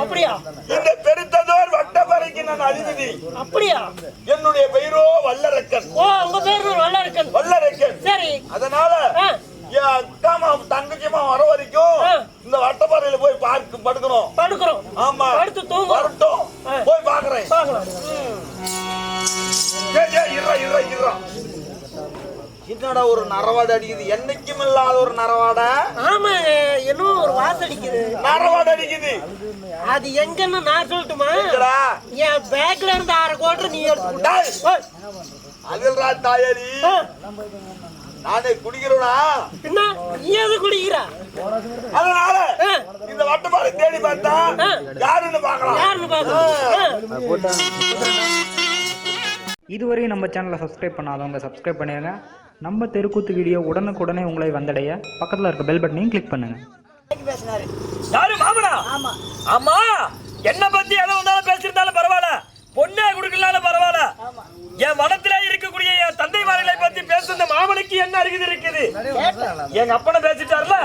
அப்படியா? இந்த பெருத்ததோர் வட்டப்பறைக்கு நான் அதிபதி அப்படியா? என்னுடைய பெயரோ வல்லரக்கன். ஓ உங்க பேர் நல்லா இருக்கு வல்லரக்கன். சரி. அதனால அக்காமா தங்கச்சிமா வர வரைக்கும். இந்த வட்டப்பாறையில போய் பார்க்க படுக்கணும். படுக்கிறோம் ஆமா. படுத்து தூங்கும் வரட்டும். போய் பாக்குறேன் ஏய், இருடா, இருடா, இருடா. என்னடா ஒரு நரவாடை அடிக்குது? என்னைக்கும் இல்லாத ஒரு நரவாடை. ஆமா என்னமோ ஒரு வாசம் அடிக்குது. நரவாடை அடிக்குது. அது எங்கன்னு நான் சொல்லட்டுமா? என் பேக்ல இருந்து அரை கோட்டர் நீ எடுத்து அதில்ரா தாயாரி நானே குடிக்கிறவனா என்ன? நீ எது குடிக்கிற? அதனால இந்த வட்டப்பாறை தேடி பார்த்தா. யாருன்னு பாக்கலாம் யாருன்னு பாக்கணும் இதுவரை நம்ம சேனலை சப்ஸ்கிரைப் பண்ணாதவங்க சப்ஸ்கிரைப் பண்ணிடுங்க நம்ம தெருக்கூத்து வீடியோ உடனுக்குடனே உங்களை வந்தடைய பக்கத்தில் இருக்க பெல் பட்டனையும் கிளிக் பண்ணுங்கள் யாரு மாமனா? ஆமா. என்ன பத்தி எதை வந்தாலும் பேசியிருந்தாலும் பரவாயில்ல. பொண்ணே கொடுக்கலாலும் பரவாயில்ல. என் மனத்திலே இருக்கக்கூடிய என் தந்தைமார்களை பத்தி பேசுற இந்த மாமனுக்கு என்ன அருகுது இருக்குது? எங்க அப்பனை பேசிட்டாருல?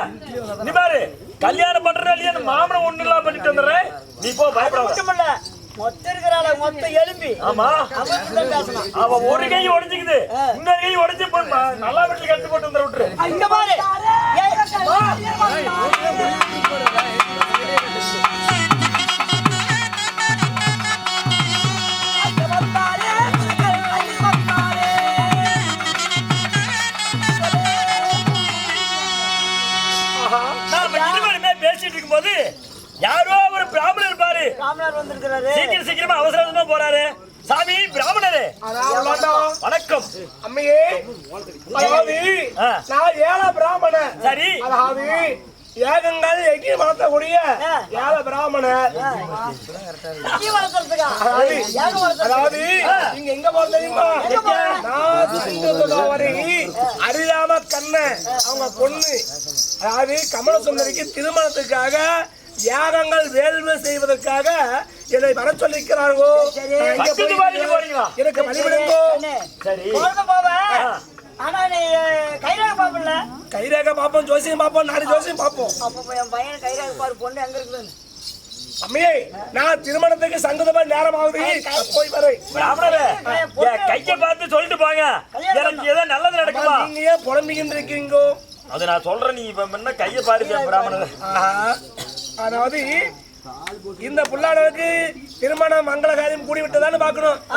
நீ பாரு கல்யாணம் பண்றா இல்லையா மாமனை ஒண்ணு இல்லாம பண்ணிட்டு வந்துடுறேன். நீ போ பயப்படாத. மட்டுமல்ல மொத்த இருக்கிறாள மொத்த எலும்பி ஆமா அவன் பேசணும் அவ ஒரு கை உடைஞ்சுக்குது இன்னொரு கை உடைச்சு போய் ம- நல்லா வீட்டுல கட்டு போட்டு வந்துட விட்டுரு இங்க பாரு ராமனார் வந்திருக்கிறாரு. சீக்கிரம் சீக்கிரமா அவசர அவசரமா போறாரு. சாமி பிராமணரே. வணக்கம். அம்மையே நான் ஏழ பிராமணன். சரி. அதாவது ஏகங்கள் எக்கி வளர்த்தக்கூடிய ஏழ வளர்க்கறதுக்கா? அதாவது நீங்க எங்க போறது தெரியுமா? நான் சிங்கதுதாவரி அரிராம கண்ணன். அவங்க பொண்ணு. அதாவது கமல சுந்தரிக்கு திருமணத்துக்காக யாகங்கள் வேள்வி செய்வதற்காக என்னை வர சொல்லிக்கிறார்களோ? எனக்கு போவ ஆனா நீ கைராக பாப்பல கைரேகை பார்ப்போம் ஜோசியம் பார்ப்போம் நாலு ஜோசியம் பார்ப்போம். அப்ப என் பையன் கைராக பாரு பொண்ணு எங்க இருக்குதுன்னு. அம்மையே நான் திருமணத்துக்கு சங்கதமா நேரம் ஆகுது போய் வரேன். கைய பார்த்து சொல்லிட்டு போங்க. எனக்கு ஏதோ நல்லது நடக்குமா? நீங்க ஏன் புலம்பிக்கிட்டு இருக்கீங்கோ? அது நான் சொல்றேன் நீ இப்ப என்ன கைய பாரு பிராமணரே. அதாவது இந்த புள்ளாடனுக்கு திருமண மங்கள காரியம் கூடி விட்டதான்னு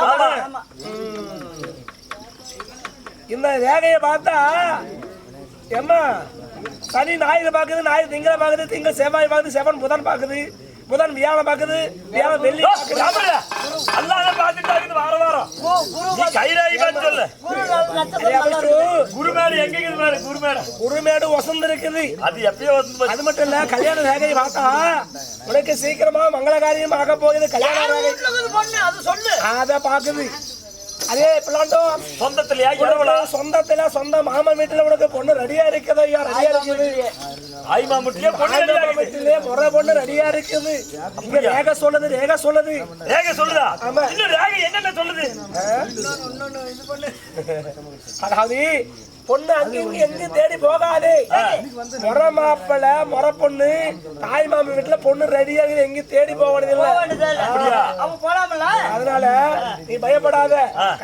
ஆமா. இந்த ரேகையை பார்த்தா ஏம்மா சனி ஞாயிறு பார்க்குது ஞாயிறு திங்களை பார்க்குது திங்கள் செவ்வாய் பார்க்குது செவன் புதன் பார்க்குது. புதன் வியாழன் பார்க்குது வியாழன் வெள்ளி அல்லாத பார்த்துட்டா இருக்குது வார வாரம். நீ கைராகி பார்த்து சொல்லு. குருமேடு எங்க இருக்குது பாரு குருமேடு. குருமேடு வசந்து இருக்குது. அது எப்பயோ. அது மட்டும் இல்ல கல்யாண ரேகையை பார்த்தா உனக்கு சீக்கிரமா மங்கள காரியம் ஆக போகுது கல்யாண ரேகை சொல்லு. அத பாக்குது அதே பிள்ளாண்டோ சொந்தத்திலயா? இரவலா சொந்தத்துல சொந்த மாமன் வீட்டுல உனக்கு பொண்ணு ரெடியா இருக்குது ஐயா ரெடியா இருக்குது. ஆய்மா முட்டியே பொண்ணு ரெடியா இருக்குது. முறை பொண்ணு ரெடியா இருக்குது. இங்க ரேக சொல்லுது ரேக சொல்லுது. ரேகை சொல்லுதா? ஆமா. இன்னும் ரேகை என்னென்ன சொல்லுது? அதாவது பொண்ணு அங்க இங்க எங்க தேடி போகாது. முறை மாப்பிள்ள முறை பொண்ணு தாய் மாமன் வீட்டுல பொண்ணு ரெடியா இருக்குது எங்க தேடி போவது இல்ல அதனால நீ பயப்படாத.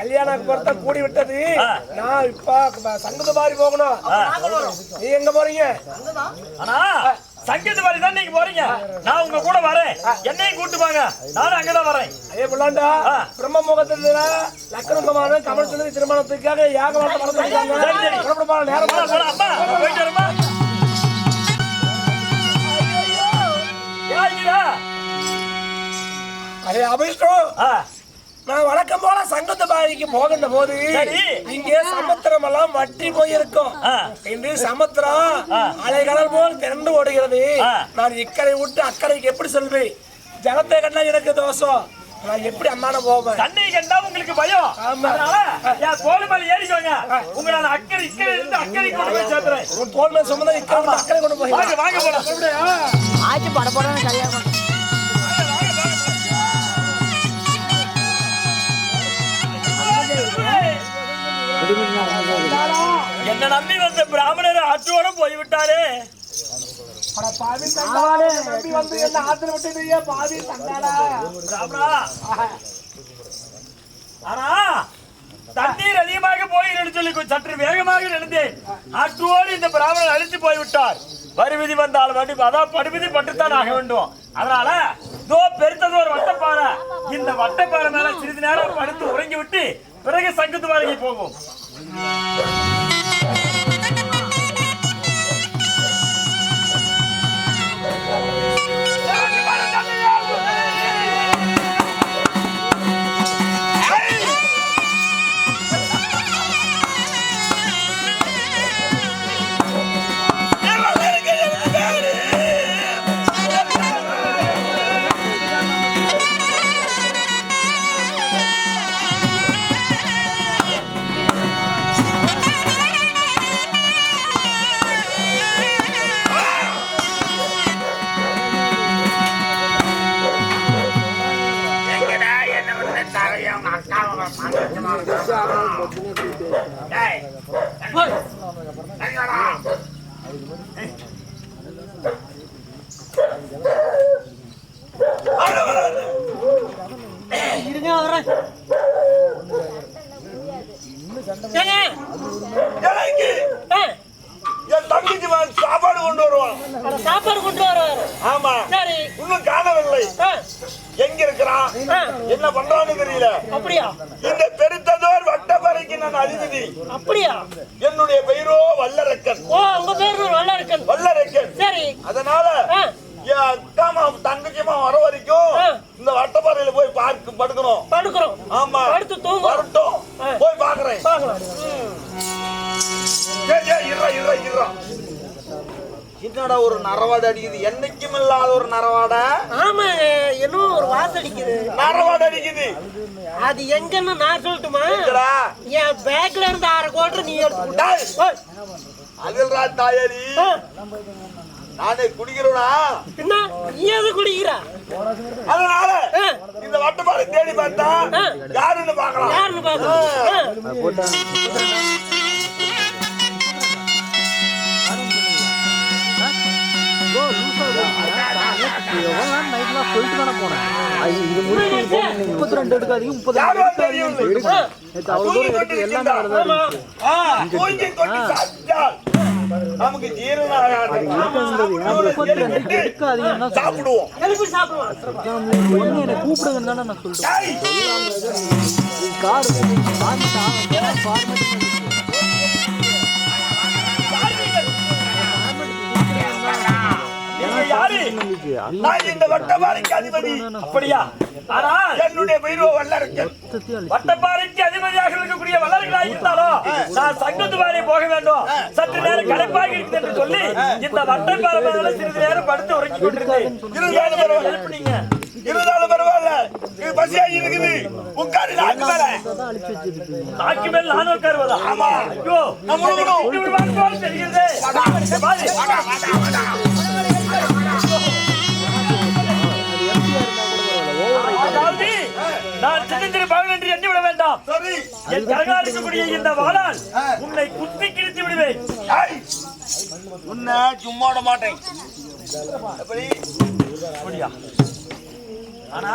கல்யாண பொருத்த கூடி விட்டது. நான் இப்ப சங்கத்து மாதிரி போகணும். நீ எங்க போறீங்க? ஆனா சங்கீத மாதிரி தான் நீங்க போறீங்க. நான் உங்க கூட வரேன். என்னையும் கூட்டு வாங்க. நானும் அங்கதான் வரேன். அதே புள்ளாண்டா பிரம்ம முகத்துல லக்கணமான கமல் சுந்தரி திருமணத்துக்காக யாக நேரம். அம்மா போயிட்டு வரமா அதே அபிஷ்டம் ஆ. நான் வழக்கம் போல சங்கத்து பாதிக்கு போகின்ற போது. இங்கே சமுத்திரம் எல்லாம் வற்றி போயிருக்கும். இன்று சமுத்திரம் அலைகடல் போல் திரண்டு ஓடுகிறது. நான் இக்கரை விட்டு அக்கறைக்கு எப்படி செல்வேன்? ஜலத்தை கண்டா எனக்கு தோஷம். நான் எப்படி அம்மான போவேன்? தண்ணி கண்டா உங்களுக்கு பயம். அதனால என் தோல் மேல ஏறிக்கோங்க உங்க நான் அக்கறை இக்கறை இருந்து அக்கறை கொண்டு போய் சேர்த்துறேன். உன் தோல் மேல் சுமந்தா இக்கரை விட்டு அக்கறை கொண்டு போய் வாங்க போலாம். ஆச்சு பட படம் கல்யாணம் என்ன நம்பி வந்த பிராமணர் ஆற்றோட போய்விட்டாரே நம்பி வந்து என்ன ஆனா தண்ணீர் அதிகமாக போகிறேன்னு சொல்லி சற்று வேகமாக நடந்தேன் ஆற்றோடு இந்த பிராமணன் அழித்து போய்விட்டார் வரிவிதி வந்தால் வடி அதான் படுவிதி பட்டுத்தான் ஆக வேண்டும் அதனால தோ பெருத்தது ஒரு வட்டப்பாறை இந்த வட்டப்பாறை மேல சிறிது நேரம் படுத்து உறங்கி விட்டு பிறகு சங்கத்து வாடகை போகும் இருங்க வரேன் சாப்பாடு கொண்டு வருவான் சாப்பாடு கொண்டு வராரு ஆமா. சரி. இன்னும் காணவில்லை. எங்க இருக்கிறான்? என்ன பண்றான்னு தெரியல. அப்படியா? இந்த நான் அப்படியா? என்னுடைய பெயரோ வல்லரக்கன். ஓ உங்க பேரு நல்லா இருக்கு வல்லரக்கன். சரி. அதனால அக்காமா தங்கச்சியமா வர வரைக்கும். இந்த வட்டப்பாறையில போய் பார்க்க படுக்கணும். படுக்கிறோம் ஆமா. படுத்து தூங்கும் வரட்டும். போய் பாக்குறேன் ஏய், இருடா, இருடா, இருடா. என்னடா ஒரு நரவாடை அடிக்குது? என்னைக்கும் இல்லாத ஒரு நரவாடை. ஆமா என்னமோ ஒரு வாசம் அடிக்குது. நரவாடை அடிக்குது. அது எங்கன்னு நான் சொல்லட்டுமா? என் பேக்ல இருந்து அரை கோட்டர் நீ எடுத்து அதில்ரா தாயாரி நானே குடிக்கிறவனா என்ன? நீ எது குடிக்கிற? அதனால இந்த வட்டப்பாறை தேடி பார்த்தா ஆ. யாருன்னு பாக்கலாம் யாருன்னு பாக்கணும் சொல்லிட்டு தானே போனேன்? இது முடிச்சு முப்பத்தி ரெண்டு எடுக்காதீங்க முப்பத்தி ரெண்டு யாரும் தெரியும். எடுக்காதீங்க நேற்று அவ்வளவு தூரம் எடுத்து எல்லாமே வரதா இருந்துச்சு தூங்கி கொண்டு சாப்பிட்டால் நமக்கு ஜீரணம் ஆகாது. இருக்கிறது முப்பத்தி ரெண்டு எடுக்காதீங்கன்னா சாப்பிடுவோம். என்னை கூப்பிடுங்கன்னு தானே நான் சொல்றேன். கார் வாங்கிட்டான் நான் இந்த வட்டப்பாறைக்கு அதிபதி. அப்படியா? ஆனால் என்னுடைய பெயரோ வல்லரக்கன் வட்டப்பாறைக்கு அதிபதியாக இருக்கக்கூடிய வல்லர்களாக இருந்தாலும் நான் சங்கத்து வாரி போக வேண்டும். சற்று நேரம் களைப்பாக இருக்குது என்று சொல்லி இந்த வட்டப்பாறை மேல சிறிது நேரம் படுத்து உறங்கி கொண்டிருந்தேன். இருந்தாலும் பரவாயில்ல. எழுப்பினீங்க? இருந்தாலும் பரவாயில்ல. இது பசியா இருக்குது. உட்காரு நாக்கு மேல நாக்கு மேல் நான் உட்காருவதா? ஆமா. ஐயோ. நம்ம தெரிகிறதே. நான் சின்னஞ்சிறு பகல் என்று எண்ணி விட வேண்டாம். என் கரகாலிக்கக்கூடிய இந்த வாளால் உன்னை குத்தி கிழித்து விடுவேன். உன்னை சும்மா விட மாட்டேன். ஆனா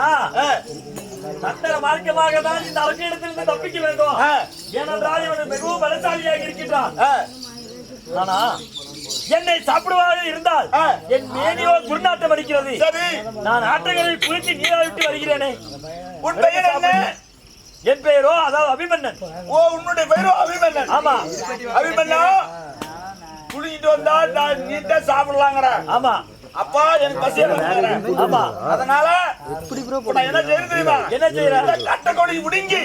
தந்திர மார்க்கமாக தான் இந்த அரசியலத்திலிருந்து தப்பிக்க வேண்டும். ஏனென்றால் இவன் மிகவும் பலசாலியாக இருக்கின்றான். ஆனா என்னை சாப்பிடுவாக இருந்தால். என் மேனியோ துர்நாட்டம் அடிக்கிறது. நான் ஆற்றங்களில் குளித்து நீராவிட்டு வருகிறேனே. உன் பெயர் என்ன? என் பெயரோ? அதாவது அபிமன்னன் ஓ உன்னுடைய பெயரோ அபிமன்னன் ஆமா. அபிமன்னா குளிக்கிட்டு வந்தா நான் நீட்டா சாப்பிடலாங்கிற. ஆமா. அப்பா எனக்கு பசியா வருதுங்கிற. ஆமா. அதனால நான் என்ன செய்யறது தெரியுமா? என்ன செய்யற? இந்த கட்டை கொடி முடுங்கி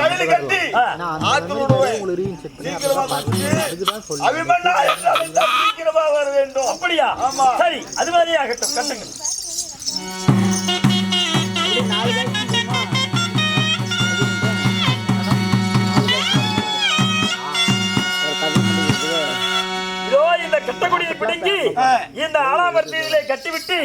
கையில கட்டி ஆத்துல அபிமன்னா சீக்கிரமா வர வேண்டும். அப்படியா? ஆமா. சரி அது மாதிரி ஆகட்டும் கட்டுங்க பிடுங்கி இந்த ஆலாமரத்திலே கட்டிவிட்டு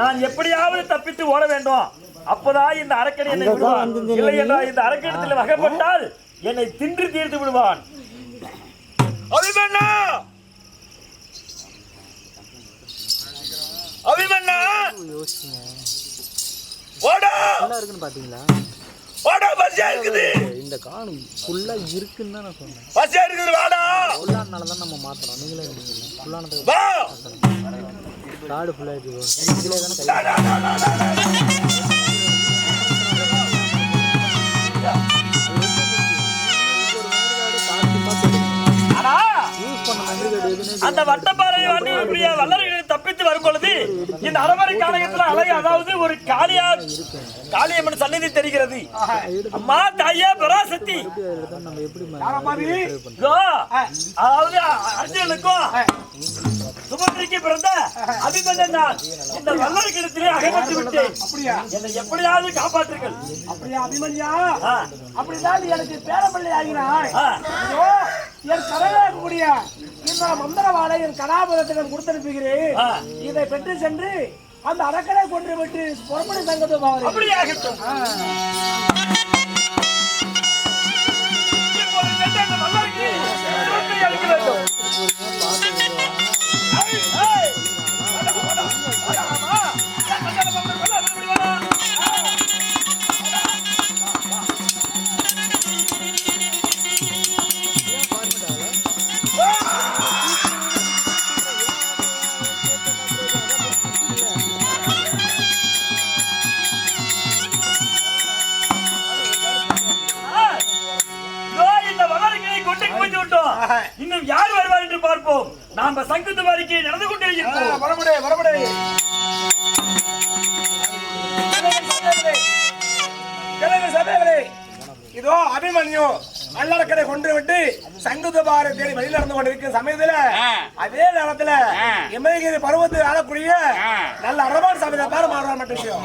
நான் எப்படியாவது தப்பித்து ஓட வேண்டும். அப்பதான் இந்த அரக்கன் என்னை விடுவான். இல்லை என்றால் இந்த அரக்கணத்தில் வகைப்பட்டால் என்னை தின்று தீர்த்து விடுவான். அபிமன்னா அபிமன்னா யோசிச்சுங்க ஓடா! ஃபுல்லா இருக்குன்னு பாத்தீங்களா? ஓடா பசியா இருக்குது. இந்த காணும் ஃபுல்லா இருக்குன்னு தான் நான் சொன்னேன். இருக்குது வாடா ஃபுல்லானால தான் நம்ம மாத்துறோம் நீங்களே வா காடு ஃபுல்லா இருக்கு இதுல தானே அந்த வட்டப்பாறை வாண்டி வல்லர்கள் தப்பித்து வரும் பொழுது இந்த அரவரை காலகத்துல அழகு அதாவது ஒரு காளியா காளியம்மன் சந்நிதி தெரிகிறது. அம்மா தாயா பராசக்தி. அதாவது அ- அர்ஜுனனுக்கும் சுமந்திரிக்கு பிறந்த அபிமன்னன் நான் இந்த வல்லர்களிடத்திலே அகமத்து விட்டேன் அப்படியா? என்னை எப்படியாவது காப்பாற்றுங்கள். அப்படியா அபிமன்யா? அப்படிதான் எனக்கு பேரப்பிள்ளை ஆகினாய். என் கடலாகக்கூடிய இந்த மந்திரவாளை என் கலாபுரத்திடம் கொடுத்தனுப்புகிறேன். ஆ. இதை பெற்று சென்று அந்த அரக்கனை கொண்டு விட்டு புறப்படி சங்கத்து பாவரை இதோ அபிமன்யு வல்லரக்கனை கொண்டு விட்டு சங்குதபாரை தேடி வெளியில் நடந்து கொண்டிருக்கும் சமயத்துல அதே நேரத்துல இமயகிரி பருவத்தில் ஆளக்கூடிய நல்ல அரபான் சபையில பேர் மாறுவார் மட்டும் விஷயம்.